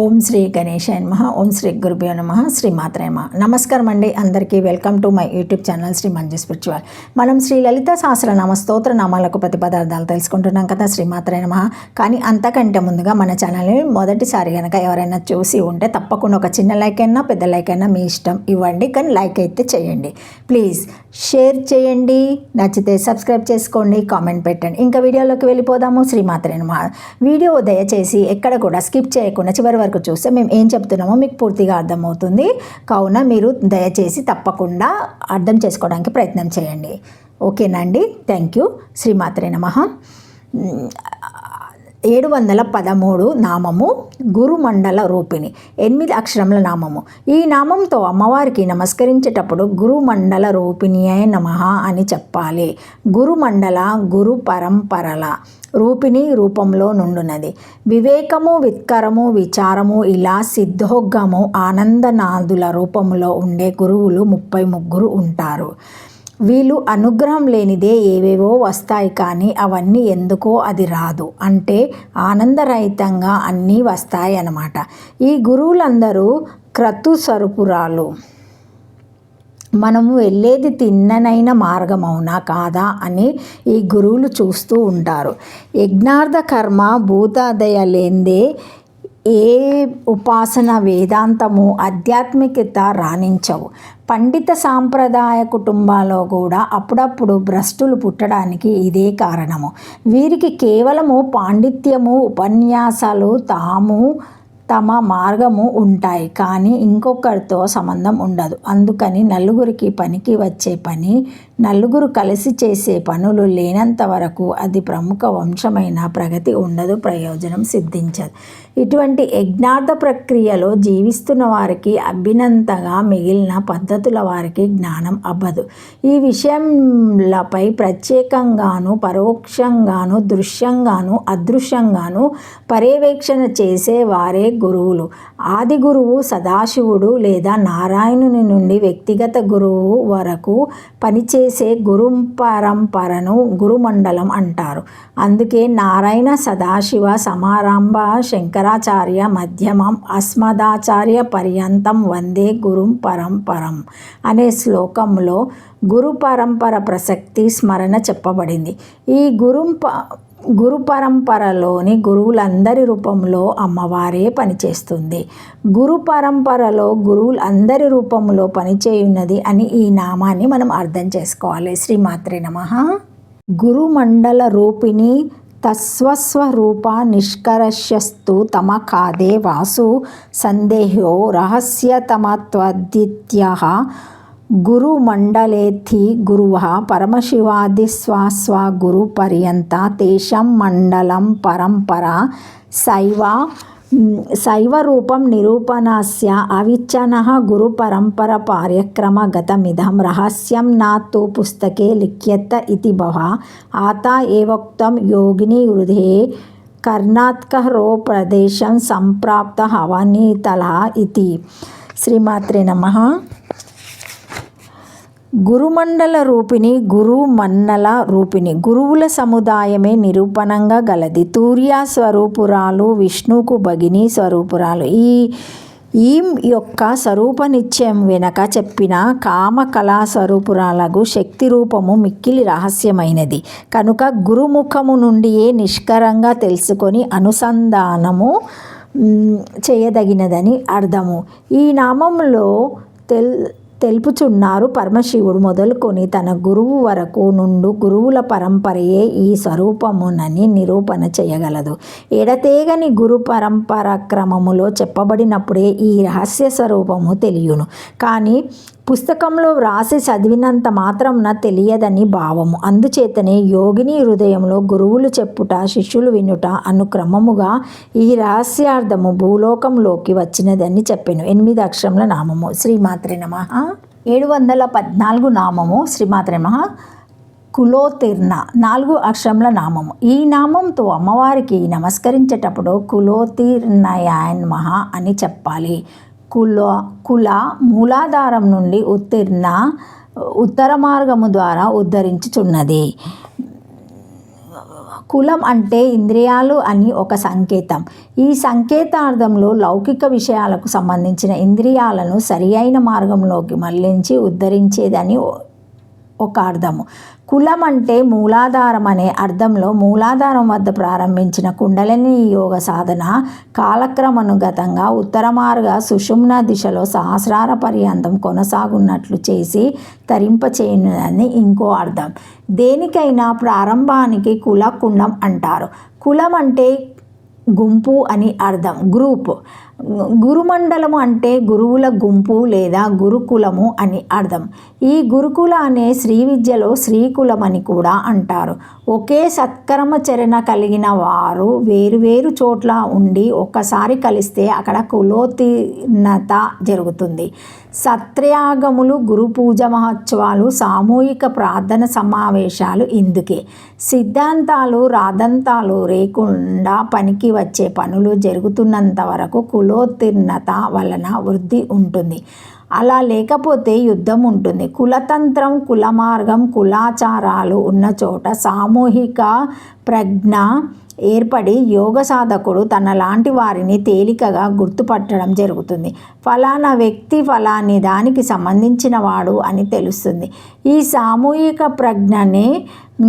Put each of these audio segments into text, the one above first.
ఓం శ్రీ గణేశాయ నమ ఓం శ్రీ గురుభ్యో నమ శ్రీ మాత్రేమ నమస్కారం అండి అందరికీ. Welcome to my YouTube channel Sri Manju spiritual. మనం శ్రీ లలిత సహస్రనామ స్తోత్ర నామాలకు ప్రతి పదార్థాలు తెలుసుకుంటున్నాం కదా శ్రీ మాత్రే నమ. కానీ అంతకంటే ముందుగా మన ఛానల్ని మొదటిసారి కనుక ఎవరైనా చూసి ఉంటే తప్పకుండా ఒక చిన్న లైక్ అయినా పెద్ద లైక్ అయినా మీ ఇష్టం ఇవ్వండి. కానీ లైక్ అయితే చేయండి. ప్లీజ్ షేర్ చేయండి. నచ్చితే సబ్స్క్రైబ్ చేసుకోండి కామెంట్ పెట్టండి. ఇంకా వీడియోలోకి వెళ్ళిపోదాము. శ్రీమాత్రే నమ వీడియో దయచేసి ఎక్కడ కూడా స్కిప్ చేయకుండా చివరి వరకు చూస్తే మేము ఏం చెప్తున్నామో మీకు పూర్తిగా అర్థమవుతుంది. కావున మీరు దయచేసి తప్పకుండా అర్థం చేసుకోవడానికి ప్రయత్నం చేయండి. ఓకేనండి థ్యాంక్ యూ. శ్రీమాత్రే నమ. ఏడు వందల పదమూడు నామము గురుమండల రూపిణి. ఎనిమిది అక్షరముల నామము. ఈ నామంతో అమ్మవారికి నమస్కరించేటప్పుడు గురుమండల రూపిణియే నమ అని చెప్పాలి. గురుమండల గురు పరంపరల రూపిణి రూపంలో నుండునది వివేకము విత్కరము విచారము ఇలా సిద్ధోగము ఆనందనాదుల రూపంలో ఉండే గురువులు ముప్పై ముగ్గురు ఉంటారు. వీళ్ళు అనుగ్రహం లేనిదే ఏవేవో వస్తాయి కానీ అవన్నీ ఎందుకో అది రాదు. అంటే ఆనందరహితంగా అన్నీ వస్తాయి అన్నమాట. ఈ గురువులందరూ క్రతు సరుపురాలు మనము వెళ్ళేది తిన్ననైన మార్గం అవునా కాదా అని ఈ గురువులు చూస్తూ ఉంటారు. యజ్ఞార్థ కర్మ భూతాదయ లేందే ఏ ఉపాసన వేదాంతము ఆధ్యాత్మికత రాణించవు. పండిత సాంప్రదాయ కుటుంబాల్లో కూడా అప్పుడప్పుడు భ్రష్టులు పుట్టడానికి ఇదే కారణము. వీరికి కేవలము పాండిత్యము ఉపన్యాసాలు తాము తమ మార్గము ఉంటాయి కానీ ఇంకొకరితో సంబంధం ఉండదు. అందుకని నలుగురికి పనికి వచ్చే పని నలుగురు కలిసి చేసే పనులు లేనంత వరకు అది ప్రముఖ వంశమైన ప్రగతి ఉండదు ప్రయోజనం సిద్ధించదు. ఇటువంటి యజ్ఞార్థ ప్రక్రియలో జీవిస్తున్న వారికి అభినంతగా మిగిలిన పద్ధతుల వారికి జ్ఞానం అవ్వదు. ఈ విషయంలపై ప్రత్యేకంగాను పరోక్షంగాను దృశ్యంగాను అదృశ్యంగాను పర్యవేక్షణ చేసే వారే గురువులు. ఆది గురువు సదాశివుడు లేదా నారాయణుని నుండి వ్యక్తిగత గురువు వరకు పనిచేసే గురు పరంపరను గురుమండలం అంటారు. అందుకే నారాయణ సదాశివ సమారంభ శంకరాచార్య మధ్యమం అస్మదాచార్య పర్యంతం వందే గురుం పరంపరం అనే శ్లోకంలో గురు పరంపర ప్రసక్తి స్మరణ చెప్పబడింది. ఈ గురుం గురు పరంపరలోని గురువులందరి రూపంలో అమ్మవారే పనిచేస్తుంది. గురు పరంపరలో గురువులందరి రూపంలో పనిచేయున్నది అని ఈ నామాన్ని మనం అర్థం చేసుకోవాలి. శ్రీమాత్రే నమ. గురుమండల రూపిణి తస్వస్వరూప నిష్కరష్యస్తు తమ కాదే వాసు. సందేహో రహస్యతమత్వదిత్య గురుమండలేత్థి గురువ పరమశివాదిస్వాస్వ గురుపర్యంత తేషం మండలం పరంపర శైవ శైవరూపం నిరూపణస్య అవిచ్చన గురుపరంపర పార్యక్రమగతమిదం రహస్యం నా పుస్తకే లిఖ్యత ఇది భవ ఆత ఏవోక్తం యోగిని హృదయే కర్ణాత్కరో ప్రదేశం సంప్రాప్త హవనీతల ఇది. శ్రీమాత్రే నమ. గురుమండల రూపిణి గురు మన్నల రూపిణి. గురువుల సముదాయమే నిరూపణంగా గలది. తూర్య స్వరూపురాలు విష్ణుకు భగిని స్వరూపురాలు. ఈ ఈ యొక్క స్వరూప నిత్యం వెనక చెప్పిన కామ కళా స్వరూపురాలకు శక్తి రూపము మిక్కిలి రహస్యమైనది. కనుక గురుముఖము నుండియే నిష్కరంగా తెలుసుకొని అనుసంధానము చేయదగినదని అర్థము. ఈ నామంలో తెల్ తెలుపుచున్నారు పరమశివుడు మొదలుకొని తన గురువు వరకు నుండు గురువుల పరంపరయే ఈ స్వరూపమునని నిరూపణ చేయగలదు. ఎడతేగని గురు పరంపర క్రమములో చెప్పబడినప్పుడే ఈ రహస్య స్వరూపము తెలియను. కానీ పుస్తకంలో వ్రాసి చదివినంత మాత్రంన తెలియదని భావము. అందుచేతనే యోగిని హృదయంలో గురువులు చెప్పుట శిష్యులు వినుట అనుక్రమముగా ఈ రహస్యార్థము భూలోకంలోకి వచ్చినదని చెప్పాను. ఎనిమిది అక్షరముల నామము. శ్రీమాత్రి నమ. ఏడు వందల పద్నాలుగు నామము. శ్రీమాత్రి నమ. కులోతిర్ణ నాలుగు అక్షరముల నామము. ఈ నామంతో అమ్మవారికి నమస్కరించేటప్పుడు కులోతిర్ణయాన్ మహా అని చెప్పాలి. కుల కుల మూలాధారం నుండి ఉత్తీర్ణ ఉత్తర మార్గము ద్వారా ఉద్ధరించుచున్నది. కులం అంటే ఇంద్రియాలు అని ఒక సంకేతం. ఈ సంకేతార్థంలో లౌకిక విషయాలకు సంబంధించిన ఇంద్రియాలను సరి అయిన మార్గంలోకి మళ్ళించి ఉద్ధరించేదని ఒక అర్థము. కులం అంటే మూలాధారం అనే అర్థంలో మూలాధారం వద్ద ప్రారంభించిన కుండలిని యోగ సాధన కాలక్రమానుగతంగా ఉత్తర మార్గ సుషుమ్న దిశలో సహస్రార పర్యంతం కొనసాగున్నట్లు చేసి తరింపచేయునని ఇంకో అర్థం. దేనికైనా ప్రారంభానికి కుల కుండం అంటారు. కులం అంటే గుంపు అని అర్థం. గ్రూప్. గురుమండలము అంటే గురువుల గుంపు లేదా గురుకులము అని అర్థం. ఈ గురుకుల అనే శ్రీ విద్యలో శ్రీకులం అని కూడా అంటారు. ఒకే సత్కర్మచరణ కలిగిన వారు వేరువేరు చోట్ల ఉండి ఒక్కసారి కలిస్తే అక్కడ కులోత్తీర్ణత జరుగుతుంది. సత్రయాగములు గురు పూజ మహోత్సవాలు సామూహిక ప్రార్థన సమావేశాలు ఇందుకే. సిద్ధాంతాలు రాదంతాలు లేకుండా పనికి వచ్చే పనులు జరుగుతున్నంత వరకు కులోత్తీర్ణత వలన వృద్ధి ఉంటుంది. అలా లేకపోతే యుద్ధం ఉంటుంది. కులతంత్రం కుల మార్గం కులాచారాలు ఉన్న చోట సామూహిక ప్రజ్ఞ ఏర్పడి యోగ సాధకుడు తన లాంటి వారిని తేలికగా గుర్తుపట్టడం జరుగుతుంది. ఫలానా వ్యక్తి ఫలాని దానికి సంబంధించిన వాడు అని తెలుస్తుంది. ఈ సామూహిక ప్రజ్ఞనే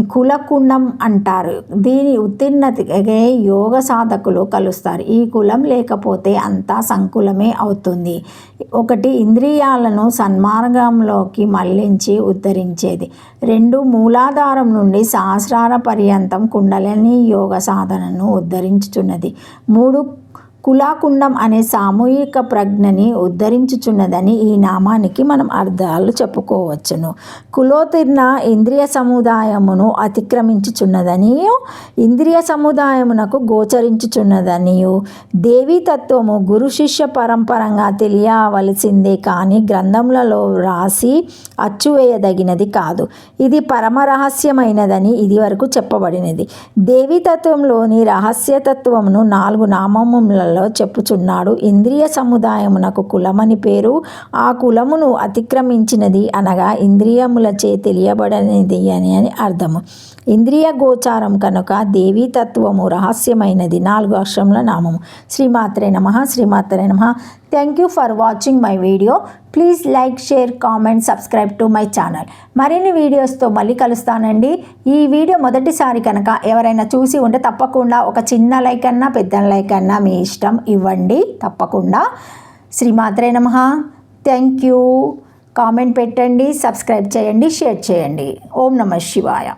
కులకుండం అంటారు. దీని ఉత్తీర్ణతకే యోగ సాధకులు కలుస్తారు. ఈ కులం లేకపోతే అంతా సంకులమే అవుతుంది. ఒకటి ఇంద్రియాలను సన్మార్గంలోకి మళ్ళించి ఉద్ధరించేది. రెండు మూలాధారం నుండి సహస్రార పర్యంతం కుండలని యోగ సాధనను ఉద్ధరించుచున్నది. మూడు కులాకుండం అనే సామూహిక ప్రజ్ఞని ఉద్ధరించుచున్నదని ఈ నామానికి మనం అర్థాలు చెప్పుకోవచ్చును. కులోతీర్ణ ఇంద్రియ సముదాయమును అతిక్రమించుచున్నదని ఇంద్రియ సముదాయమునకు గోచరించుచున్నదనియు. దేవీతత్వము గురు శిష్య పరంపరంగా తెలియవలసిందే కానీ గ్రంథములలో రాసి అచ్చువేయదగినది కాదు. ఇది పరమ రహస్యమైనదని ఇది వరకు చెప్పబడినది దేవీతత్వంలోని రహస్యతత్వమును నాలుగు నామములలో శ్లోకాలలో చెప్పుచున్నాడు. ఇంద్రియ సముదాయమునకు కులమని పేరు. ఆ కులమును అతిక్రమించినది అనగా ఇంద్రియములచే తెలియబడనిది అని అని అర్థము. ఇంద్రియ గోచారం కనుక దేవీతత్వము రహస్యమైనది. నాలుగు అక్షరముల నామము. శ్రీమాత్రే నమ. శ్రీమాత్రే నమ. Thank you for watching my video please like share comment subscribe to my channel మరిన్ని వీడియోస్తో మళ్ళీ కలుస్తానండి. ఈ వీడియో మొదటిసారి కనుక ఎవరైనా చూసి ఉంటే తప్పకుండా ఒక చిన్న లైక్ అన్నా పెద్ద లైక్ అన్నా మీ ఇష్టం ఇవ్వండి. తప్పకుండా. శ్రీమాత్రే నమ. థ్యాంక్ యూ కామెంట్ పెట్టండి సబ్స్క్రైబ్ చేయండి షేర్ చేయండి. ఓం నమ శివాయ.